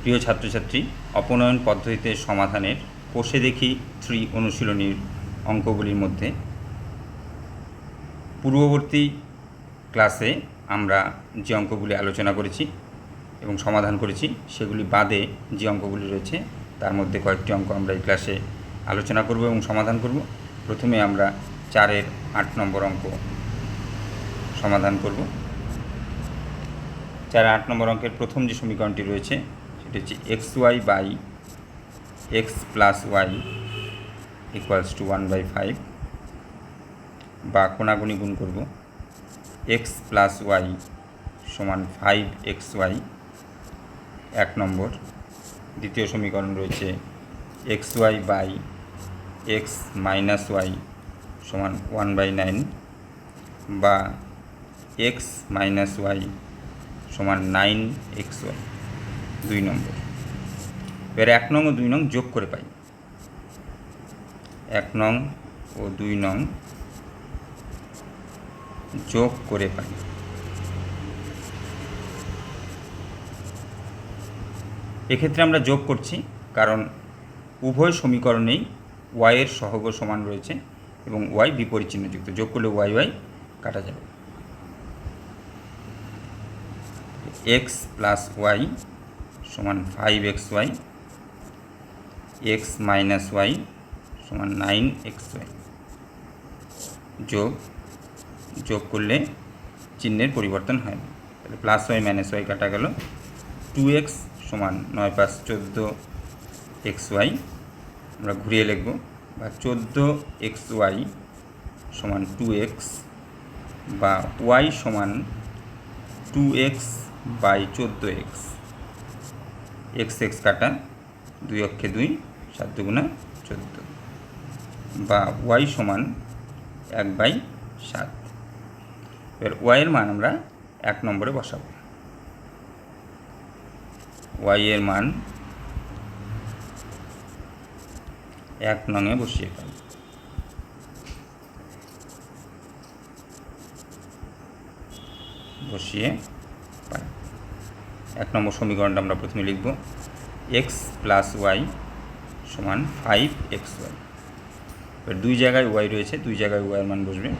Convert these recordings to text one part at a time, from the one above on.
প্রিয় ছাত্রছাত্রী, অপনয়ন পদ্ধতিতে সমাধানের কোষে দেখি থ্রি অনুশীলনীর অঙ্কগুলির মধ্যে। পূর্ববর্তী ক্লাসে আমরা যে অঙ্কগুলি আলোচনা করেছি এবং সমাধান করেছি, সেগুলি বাদে যে অঙ্কগুলি রয়েছে, তার মধ্যে কয়েকটি অঙ্ক আমরা এই ক্লাসে আলোচনা করব এবং সমাধান করব। প্রথমে আমরা চারের আট নম্বর অঙ্ক সমাধান করব। চার আট নম্বর অঙ্কের প্রথম যে সমীকরণটি রয়েছে হচ্ছে X Y by X plus Y equals to one by five বা কোনাগুনি গুণ করব। এক্স প্লাস ওয়াই সমান ফাইভ এক্স ওয়াই এক নম্বর। দ্বিতীয় সমীকরণ রয়েছে X Y by X minus Y সমান ওয়ান বাই নাইন বা এক্স মাইনাস ওয়াই সমান নাইন এক্স ওয়াই দুই নম্বর। এবার এক নং ও দুই নং যোগ করে পাই। এক নং ও দুই নং যোগ করে পাই। এক্ষেত্রে আমরা যোগ করছি, কারণ উভয় সমীকরণেই ওয়াইয়ের সহগ সমান রয়েছে এবং ওয়াই বিপরীত যোগ করলে ওয়াই ওয়াই কাটা যাবে। এক্স প্লাস ওয়াই সমান five X Y X minus Y সমান নাইন এক্স ওয়াই যোগ যোগ করলে চিহ্নের পরিবর্তন হয়। তাহলে প্লাস ওয়াই মাইনাস ওয়াই কাটা গেল টু এক্স সমান নয় পাঁচ চোদ্দ এক্স ওয়াই আমরা ঘুরিয়ে লিখব, বা চোদ্দ এক্স ওয়াই সমান টু এক্স বা ওয়াই সমান টু এক্স বাই চোদ্দ এক্স এক্স এক্স কাটা দুই অক্ষে দুই, সাত দুগুণা চোদ্দ। বা ওয়াই সমান এক বাই সাত। এবার ওয়াইয়ের মান আমরা এক নম্বরে বসাবো। ওয়াইয়ের মান এক নঙে বসিয়ে পাই বসিয়ে এক নম্বর সমীকরণটা আমরা প্রথমে লিখব। এক্স প্লাস ওয়াই সমান ফাইভ এক্স ওয়াই এবার দুই জায়গায় ওয়াই রয়েছে, দুই জায়গায় ওয়াইয়ের মান বসবে।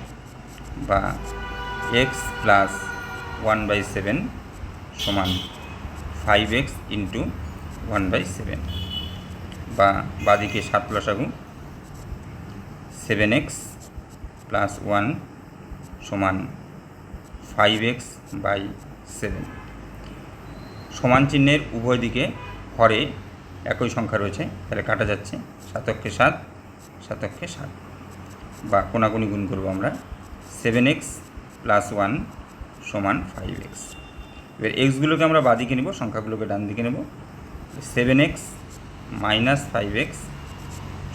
বা X plus one by seven সমান five X into one by seven বা বাদিকে সাত প্লাস আগুন সেভেন এক্স প্লাস ওয়ান সমান ফাইভ এক্স বাই সেভেন সমান চিহ্নের উভয় দিকে হরে একই সংখ্যা রয়েছে, তাহলে কাটা যাচ্ছে। সাতককে সাত সাতককে সাত। বা কোনাকুনি গুণ করব আমরা। সেভেন এক্স প্লাস ওয়ান সমান ফাইভ এক্স। এবার এক্সগুলোকে আমরা বাদিকে নেব, সংখ্যাগুলোকে ডান দিকে নেব। Seven X minus five X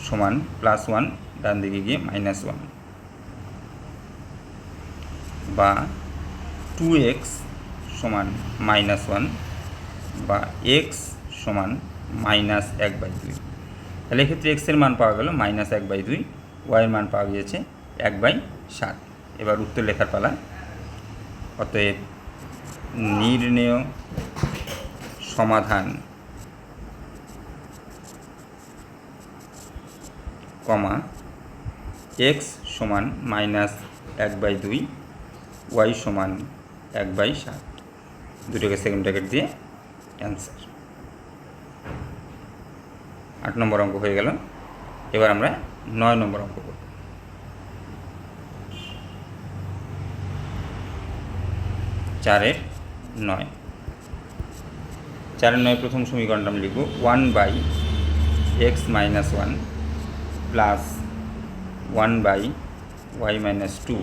সমান প্লাস ওয়ান, ডান দিকে গিয়ে মাইনাস ওয়ান। বা টু এক্স সমান মাইনাস ওয়ান বা এক্স সমান মাইনাস এক বাই দুই। তাহলে এক্ষেত্রে এক্সের মান পাওয়া গেল মাইনাস এক বাই দুই ওয়াইয়ের মান পাওয়া গিয়েছে এক বাই সাত। এবার উত্তর লেখার পালা। অতএব নির্ণেয় সমাধান কমা এক্স সমান মাইনাস এক বাই দুই ওয়াই সমান এক বাই সাত। দুটোকে সেকেন্ড ব্র্যাকেট দিয়ে অ্যান্সার। আট নম্বর অঙ্ক হয়ে গেল। এবার আমরা নয় নম্বর অঙ্ক করব। চারের নয়। চারের নয় প্রথম সমীকরণটা আমি লিখব। One by X minus one plus one by Y minus two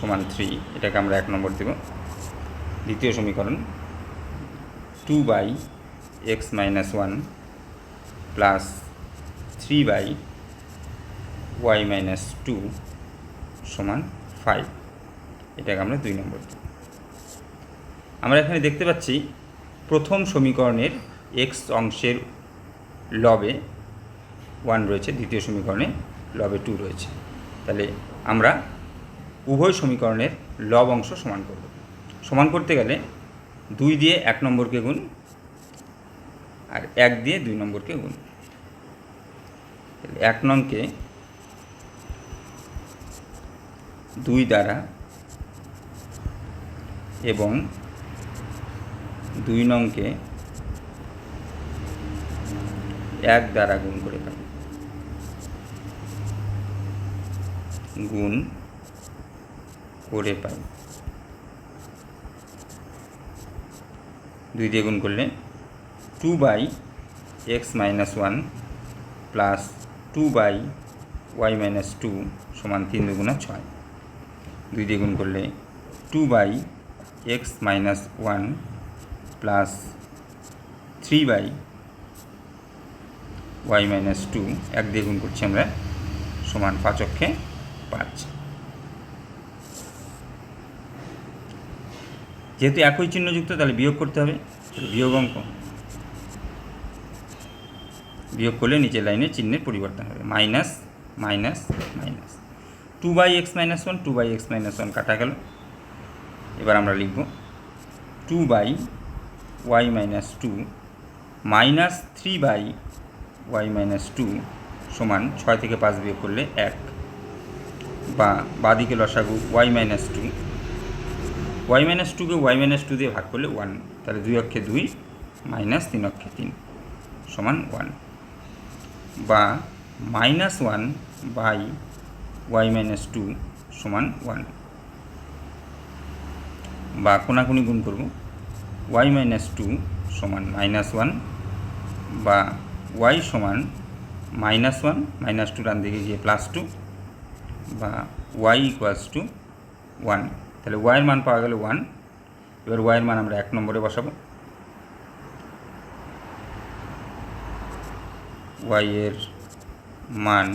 সমান থ্রি। এটাকে আমরা এক নম্বর দেব। দ্বিতীয় সমীকরণ two by X minus one plus three by Y minus two সমান ফাইভ এটাকে আমরা দুই নম্বর আমরা এখানে দেখতে পাচ্ছি প্রথম সমীকরণের এক্স অংশের লবে ওয়ান রয়েছে, দ্বিতীয় সমীকরণে লবে টু রয়েছে। তাহলে আমরা উভয় সমীকরণের লব অংশ সমান করব। সমান করতে গেলে দুই দিয়ে এক নম্বরকে গুণ আর এক দিয়ে দুই নম্বরকে গুণ। এক নংকে দুই দ্বারা এবং দুই নংকে এক দ্বারা গুণ করে পাই গুণ করে পাই। দুই দিয়ে গুণ করলে two by X minus one plus two by Y minus two সমান তিন দুগুণা ছয়। দুই দিয়ে গুণ করলে two by X minus one plus three by Y minus two এক দিয়ে গুণ করছি আমরা সমান পাঁচ অক্ষে পাঁচ। যেহেতু একই চিহ্নযুক্ত, তাহলে বিয়োগ করতে হবে। বিয়োগ অঙ্ক। বিয়োগ করলে নিচের লাইনে চিহ্নের পরিবর্তন হবে। Minus minus minus. Two by X minus one, two by X minus one কাটা গেল। এবার আমরা লিখব two by Y minus two minus three by Y minus two সমান ছয় থেকে পাঁচ বিয়োগ করলে এক। বা বাদিকে লসাগু Y minus two Y minus টুকে ওয়াই মাইনাস টু দিয়ে ভাগ করলে ওয়ান তাহলে দুই অক্ষে দুই মাইনাস তিন অক্ষে তিন সমান ওয়ান বা minus one by Y minus two সমান ওয়ান বা কোনাকুনি গুণ করব ওয়াই মাইনাস টু সমান মাইনাস ওয়ান বা ওয়াই সমান মাইনাস ওয়ান মাইনাস টু ডান দিকে গিয়ে প্লাস টু বা ওয়াই ইকুয়ালস টু ওয়ান তাহলে ওয়াইয়ের মান পাওয়া গেল ওয়ান এবার ওয়াইয়ের মান আমরা এক নম্বরে বসাবো। ওয়াইয়ের মান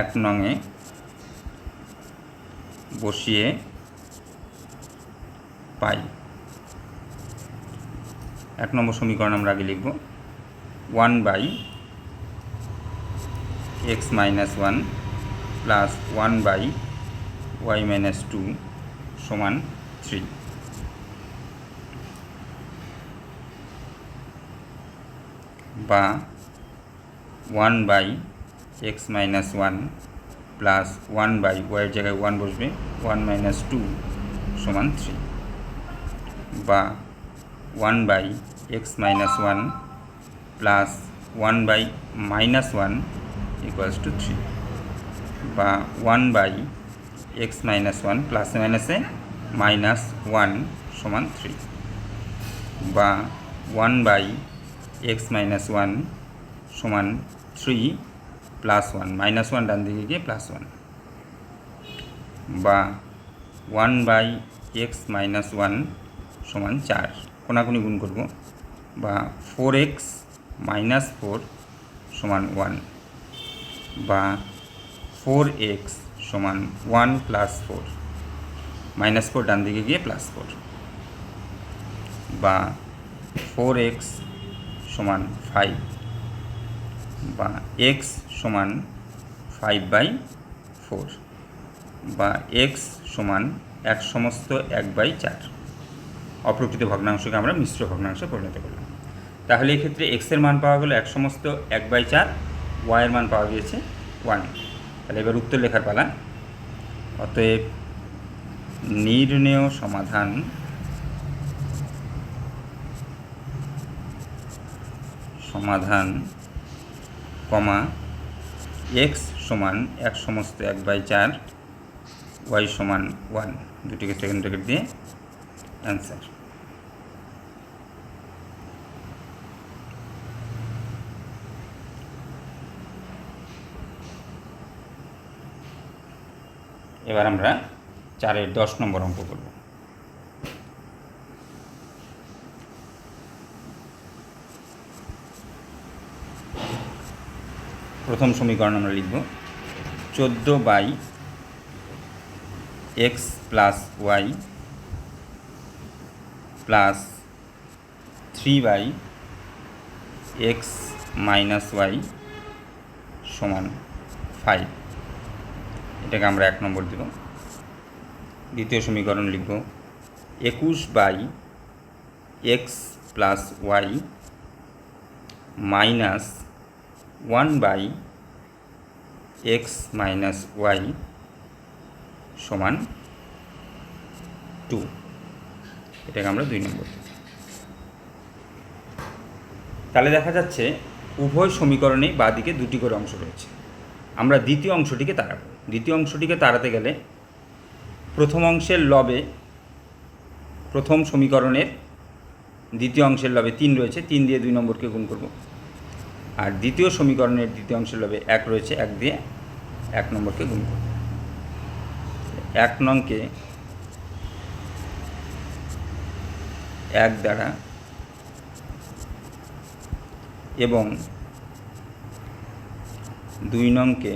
এক নঙে বসিয়ে পাই। এক নম্বর সমীকরণ আমরা আগে লিখব। One by X minus one plus one by Y minus two সমান থ্রি। বা one by X minus one plus one by ওয়াইয়ের জায়গায় ওয়ান বসবে, ওয়ান মাইনাস টু সমান থ্রি। বা one by X minus one plus one by minus one equals to three. বা one by X minus one প্লাসে মাইনাসে minus one সমান three বা one by X minus one সমান three plus one minus one ডান দিকে গিয়ে plus one বা one by X minus one সমান চার কোনাকুনি গুণ করব বা ফোর এক্স মাইনাস ফোর সমান ওয়ান বা ফোর এক্স সমান one plus four minus four ডান দিকে গিয়ে প্লাস ফোর বা ফোর এক্স সমান ফাইভ বা এক্স সমান ফাইভ বাই ফোর বা এক্স সমান এক সমস্ত এক বাই চার। অপ্রকৃত ভগ্নাংশকে আমরা মিশ্র ভগ্নাংশে পরিণত করলাম। তাহলে এক্ষেত্রে এক্সের মান পাওয়া গেল এক সমস্ত এক বাই চার। ওয়াইয়ের মান পাওয়া গিয়েছে ওয়ান তাহলে এবার উত্তর লেখার পালা। অতএব নির্ণেয় সমাধান সমাধান কমা এক্স সমান এক সমস্ত এক বাই চার ওয়াই সমান ওয়ান দুটিকে সেকেন্ড ব্র্যাকেট দিয়ে অ্যান্সার এবার আমরা চারের দশ নম্বর অঙ্ক করব। প্রথম সমীকরণ আমরা লিখব। চোদ্দ by X plus Y plus three by X minus Y সমান ফাইভ। এটাকে আমরা এক নম্বর দেব। দ্বিতীয় সমীকরণ লিখব। একুশ by X plus Y minus one by X minus Y সমান টু। এটাকে আমরা দুই নম্বর। তাহলে দেখা যাচ্ছে উভয় সমীকরণে বাদিকে দুটি করে অংশ রয়েছে। আমরা দ্বিতীয় অংশটিকে তাড়াবো। দ্বিতীয় অংশটিকে তাড়াতে গেলে প্রথম অংশের লবে প্রথম সমীকরণের দ্বিতীয় অংশের লবে তিন রয়েছে, তিন দিয়ে দুই নম্বরকে গুণ করব। আর দ্বিতীয় সমীকরণের দ্বিতীয় অংশের লবে এক রয়েছে, এক দিয়ে এক নম্বরকে গুণ করব। এক নংকে এক দ্বারা এবং দুই নংকে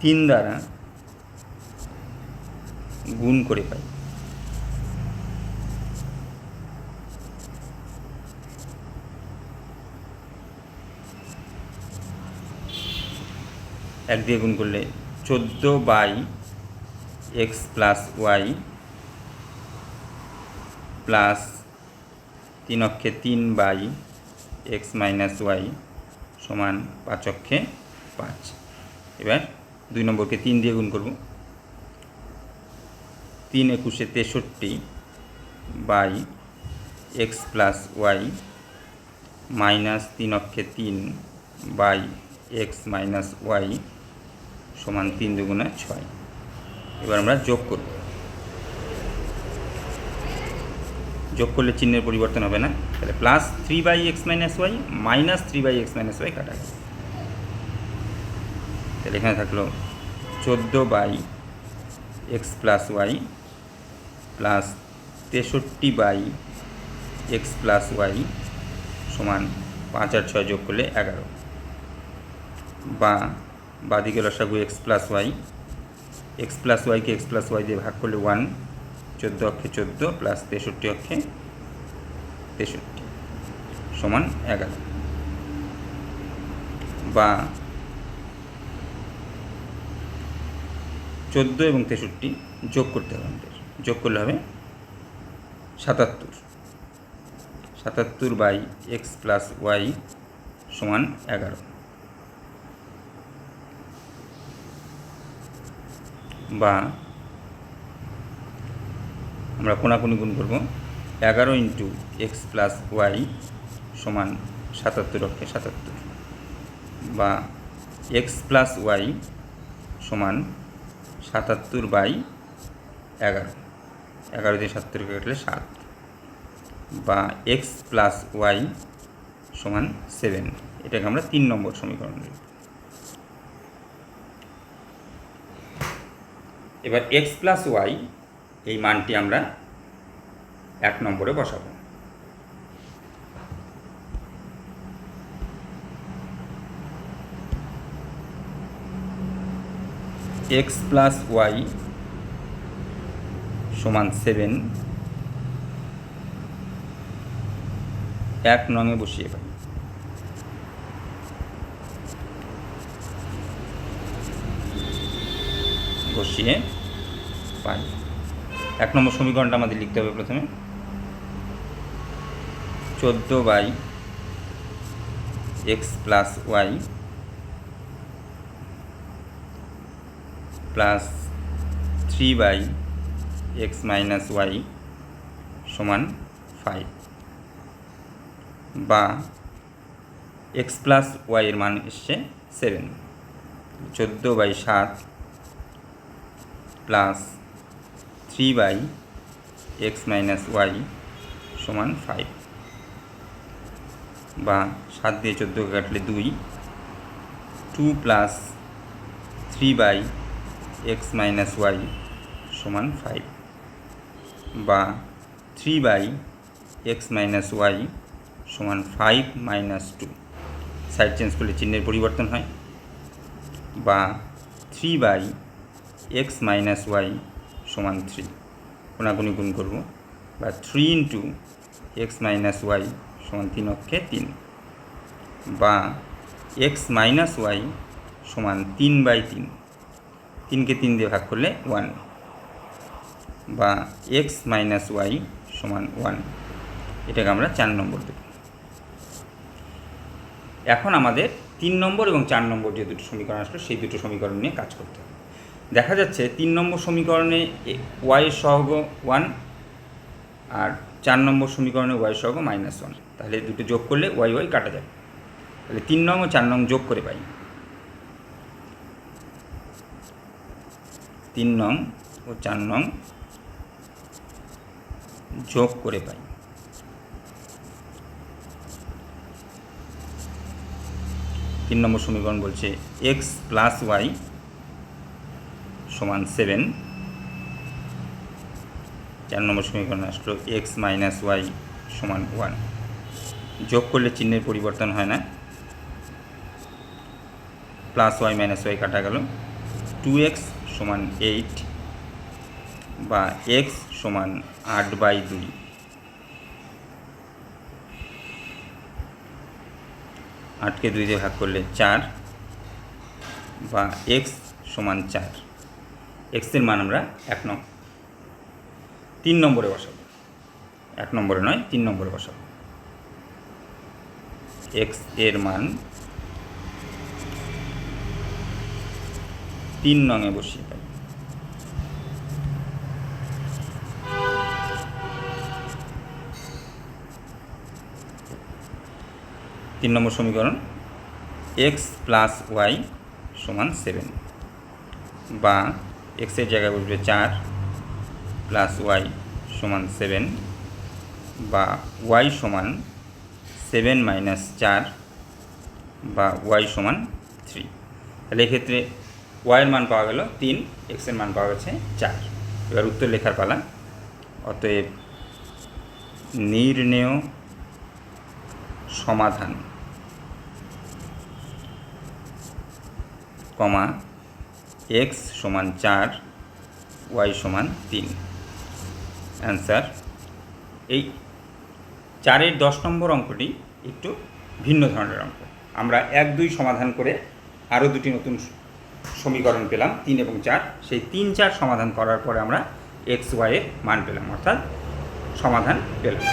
তিন দ্বারা গুণ করে পাই। এক দিয়ে গুণ করলে চোদ্দ by X plus Y plus তিন অক্ষে তিন বাই এক্স মাইনাস ওয়াই সমান পাঁচ অক্ষে পাঁচ। এবার দুই নম্বরকে তিন দিয়ে গুণ করব। তিন একুশে তেষট্টি by X plus Y minus তিন অক্ষে তিন বাই এক্স মাইনাস ওয়াই সমান তিন দুগুণা ছয়। এবার আমরা যোগ করব। যোগ করলে চিহ্নের পরিবর্তন হবে না। তাহলে plus three by X minus Y minus three by X minus Y কাটা। তাহলে এখানে থাকল চোদ্দ by X plus Y plus তেষট্টি বাই এক্স প্লাস ওয়াই সমান পাঁচ আর ছয় যোগ করলে এগারো। বা বাদিকে লসাগু X plus Y X plus ওয়াইকে x plus Y দিয়ে ভাগ করলে ওয়ান চোদ্দ অক্ষে চোদ্দ প্লাস তেষট্টি অক্ষে তেষট্টি সমান এগারো। বা চোদ্দ এবং তেষট্টি যোগ করতে হবে আমাদের। যোগ করলে হবে সাতাত্তর। সাতাত্তর বাই এক্স প্লাস ওয়াই সমান এগারো। বা আমরা কোনাকুনি গুণ করব এগারো ইন্টু এক্স প্লাস ওয়াই সমান সাতাত্তর অক্ষে সাতাত্তর। বা এক্স প্লাস ওয়াই সমান সাতাত্তর বাই এগারো। এগারো দিয়ে সাতাত্তরকে কাটলে সাত। বা এক্স প্লাস ওয়াই সমান সেভেন এটাকে আমরা তিন নম্বর সমীকরণ লিখব এবার এক্স প্লাস ওয়াই এই মানটি আমরা এক নম্বরে বসাবো। এক্স প্লাস ওয়াই সমান সেভেন এক নঙে বসিয়ে পাই বসিয়ে পাই। এক নম্বর সমীকরণটা আমাদের লিখতে হবে প্রথমে। চোদ্দ by X plus Y plus three by X minus Y সমান ফাইভ বা এক্স প্লাস ওয়াইয়ের মান এসছে সেভেন চোদ্দ বাই সাত plus three by X minus Y সমান ফাইভ বা সাত দিয়ে চোদ্দোকে কাটলে দুই two plus three by X minus Y সমান ফাইভ বা three by X minus Y সমান five minus two side change করলে চিহ্নের পরিবর্তন হয়। বা three by X minus y সমান থ্রি কোনাগুনি গুণ করব। বা three into x minus y সমান তিন অক্ষে তিন। বা এক্স মাইনাস ওয়াই সমান তিন বাই তিন। তিনকে তিন দিয়ে ভাগ করলে ওয়ান বা এক্স মাইনাস ওয়াই সমান ওয়ান এটাকে আমরা চার নম্বর দেব। এখন আমাদের তিন নম্বর এবং চার নম্বর যে দুটো সমীকরণ আসলো, সেই দুটো সমীকরণ নিয়ে কাজ করতে হবে। দেখা যাচ্ছে তিন নম্বর সমীকরণে ওয়াই সহগ ওয়ান আর চার নম্বর সমীকরণে ওয়াই সহগ মাইনাস ওয়ান তাহলে দুটো যোগ করলে ওয়াই ওয়াই কাটা যাবে। তাহলে তিন নং ও চার নং যোগ করে পাই। তিন নং ও চার নং যোগ করে পাই। তিন নম্বর সমীকরণ বলছে এক্স প্লাস ওয়াই সমান সেভেন চার নম্বর সমীকরণ আসলো এক্স মাইনাস ওয়াই সমান ওয়ান যোগ করলে চিহ্নের পরিবর্তন হয় না। প্লাস ওয়াই মাইনাস ওয়াই কাটা গেল। টু এক্স সমান এইট বা এক্স সমান আট বাই দুই। আটকে দুই দিয়ে ভাগ করলে চার বা এক্স সমান চার। এক্সের মান আমরা এক নং তিন নম্বরে বসাবো। এক নম্বরে নয়, তিন নম্বরে বসাবো। এক্সের মান তিন নঙে বসিয়ে পাই তিন নম্বর সমীকরণ, এক্স প্লাস ওয়াই সমান সেভেন বা এক্সের জায়গায় বসবে চার প্লাস ওয়াই সমান সেভেন বা ওয়াই সমান সেভেন মাইনাস চার বা ওয়াই সমান থ্রি। তাহলে এক্ষেত্রে ওয়াইয়ের মান পাওয়া গেল তিন এক্সের মান পাওয়া গেছে চার। এবার উত্তর লেখার পালা। অতএব নির্ণেয় সমাধান, কমা এক্স সমান চার ওয়াই সমান তিন। অ্যান্সার। এই চারের দশ নম্বর অঙ্কটি একটু ভিন্ন ধরনের অঙ্ক। আমরা এক দুই সমাধান করে আরও দুটি নতুন সমীকরণ পেলাম, তিন এবং চার। সেই তিন, চার সমাধান করার পরে আমরা এক্স ওয়াইয়ের মান পেলাম, অর্থাৎ সমাধান পেলাম।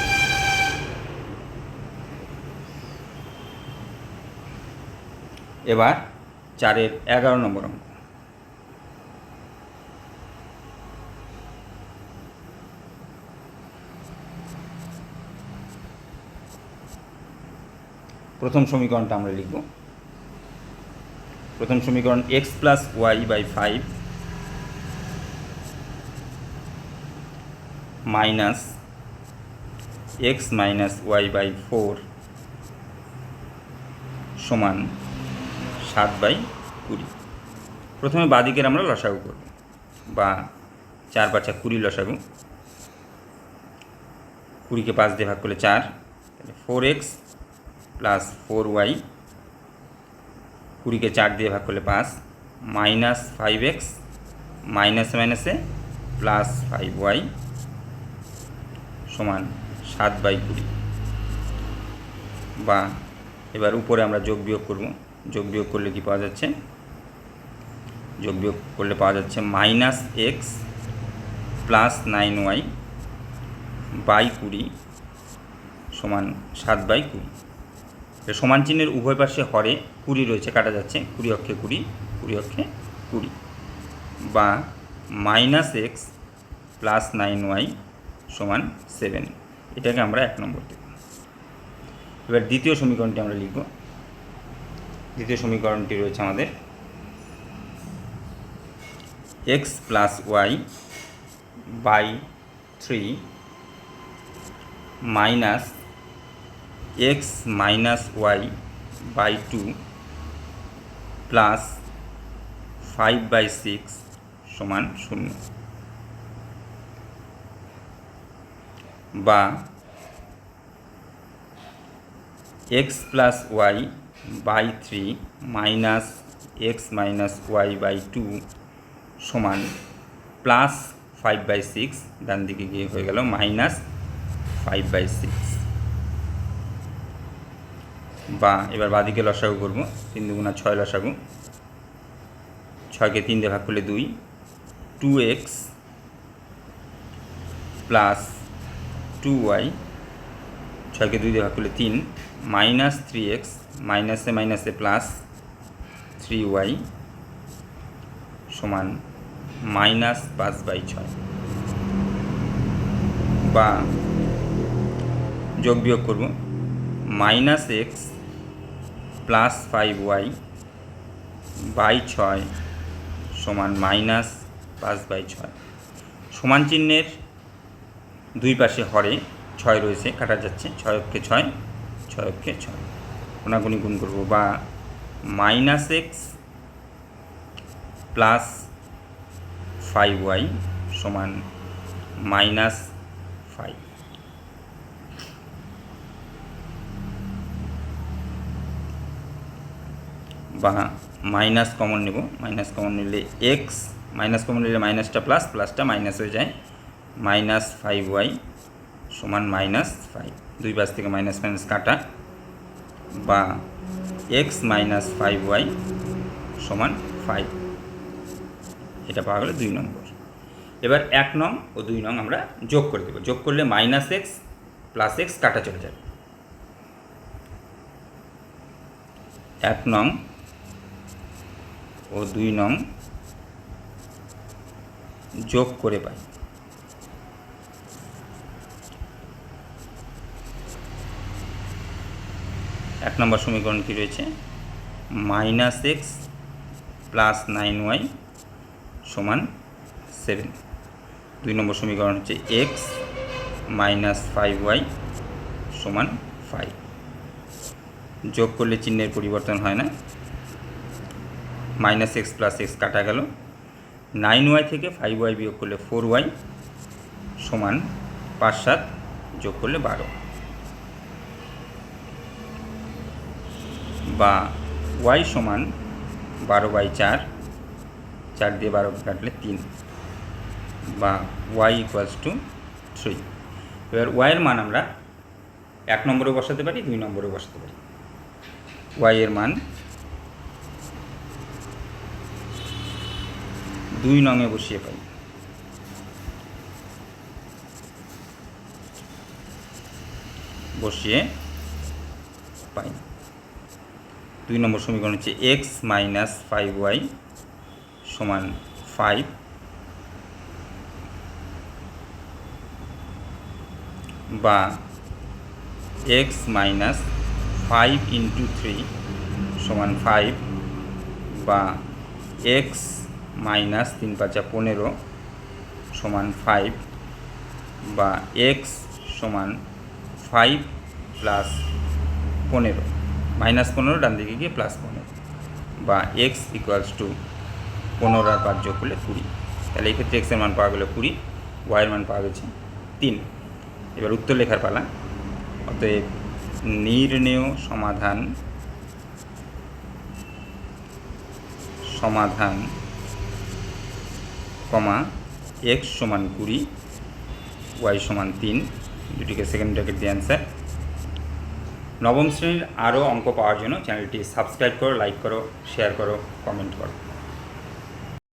এবার চারের এগারো নম্বর অঙ্ক। প্রথম সমীকরণটা আমরা লিখব। প্রথম সমীকরণ x plus y by five minus x minus y by four সমান সাত বাই কুড়ি। প্রথমে বাদিকের আমরা লসাগু করব। বা চার পাঁচা কুড়ি লসাগু। কুড়িকে পাঁচ দিয়ে ভাগ করলে চার। Four x plus four y কুড়িকে চার দিয়ে ভাগ করলে পাঁচ, মাইনাস ফাইভ এক্স মাইনাস মাইনাসে প্লাস ফাইভ ওয়াই সমান সাত বাই কুড়ি। বা এবার উপরে আমরা যোগ বিয়োগ করব। যোগ বিয়োগ করলে কি পাওয়া যাচ্ছে? যোগ বিয়োগ করলে পাওয়া যাচ্ছে minus x plus nine y by কুড়ি সমান সাত বাই কুড়ি। সমান চিহ্নের উভয় পাশে হরে কুড়ি রয়েছে, কাটা যাচ্ছে। কুড়ি অক্ষে কুড়ি কুড়ি অক্ষে কুড়ি। বা minus x plus nine y সমান সেভেন এটাকে আমরা এক নম্বর দেব। এবার দ্বিতীয় সমীকরণটি আমরা লিখব। দ্বিতীয় সমীকরণটি রয়েছে আমাদের x plus y by three minus x minus y by two plus five by six সমান শূন্য। বা x plus y by three minus x minus y by two সমান প্লাস ফাইভ বাই সিক্স ডান দিকে গিয়ে হয়ে গেল মাইনাস ফাইভ বাই সিক্স বা এবার বাদিকে লসাগু করব, তিন দুগুণা ছয় লসাগু। ছয়কে তিন দিয়ে ভাগ করলে দুই। Two x plus two y, ছয়কে দুই দিয়ে ভাগ করলে তিন। মাইনাস থ্রি এক্স, মাইনাসে মাইনাসে প্লাস থ্রি ওয়াই সমান মাইনাস পাঁচ বাই ছয়। বা যোগ বিয়োগ করব, minus x plus five y by ছয় সমান মাইনাস পাঁচ বাই ছয়। সমান চিহ্নের দুই পাশে হরে ছয় রয়েছে, কাটা যাচ্ছে ছয় অক্ষে ছয় ছয় অক্ষে ছয়। কোনাগুনি গুণ করব বা minus x plus five y সমান মাইনাস ফাইভ। বা মাইনাস কমন নেব। মাইনাস কমন নিলে এক্স মাইনাস কমন নিলে মাইনাসটা প্লাস প্লাসটা মাইনাস হয়ে যায়। মাইনাস ফাইভ ওয়াই সমান মাইনাস ফাইভ দুই পাশ থেকে মাইনাস মাইনাস কাটা। বা এক্স মাইনাস ফাইভ ওয়াই সমান ফাইভ এটা পাওয়া গেল দুই নম্বর। এবার এক নং ও দুই নং আমরা যোগ করে দেবো। যোগ করলে মাইনাস এক্স প্লাস এক্স কাটা চলে যাবে। এক নং ও দুই নং যোগ করে পাই। এক নম্বর সমীকরণ কি রয়েছে? Minus x plus nine y সমান সেভেন। দুই নম্বর সমীকরণ হচ্ছে এক্স মাইনাস ফাইভ ওয়াই সমান ফাইভ। যোগ করলে চিহ্নের পরিবর্তন হয় না। মাইনাস এক্স প্লাস এক্স কাটা গেল। নাইন ওয়াই থেকে ফাইভ ওয়াই বিয়োগ করলে ফোর ওয়াই সমান পাঁচ সাত যোগ করলে বারো। বা ওয়াই সমান বারো বাই চার চার দিয়ে বারো কাটলে তিন। বা ওয়াই ইকুয়ালস টু থ্রি এবার ওয়াইয়ের মান আমরা এক নম্বরে বসাতে পারি, দুই নম্বরে বসাতে পারি। ওয়াইয়ের মান দুই নঙে বসিয়ে পাই। বসিয়ে পাই। দুই নম্বর সমীকরণ হচ্ছে এক্স মাইনাস ফাইভ ওয়াই সমান ফাইভ বা x minus five into three সমান ফাইভ বা এক্স মাইনাস তিন পাঁচা পনেরো সমান ফাইভ বা এক্স সমান ফাইভ প্লাস পনেরো। মাইনাস পনেরো, ডান দিকে গিয়ে প্লাস পনেরো। বা এক্স ইকুয়ালস টু পনেরো আর পাঁচ যোগ করলে কুড়ি। তাহলে এই ক্ষেত্রে এক্সের মান পাওয়া গেলো কুড়ি ওয়াইয়ের মান পাওয়া গেছে তিন। এবার উত্তর লেখার পালা। অতএব নির্ণেয় সমাধান সমাধান কমা এক্স সমান কুড়ি ওয়াই সমান তিন, দুটিকে সেকেন্ড ব্র্যাকেট দিয়ে অ্যান্সার নবম শ্রেণির আরও অঙ্ক পাওয়ার জন্য চ্যানেলটি সাবস্ক্রাইব করো লাইক করো শেয়ার করো কমেন্ট করো।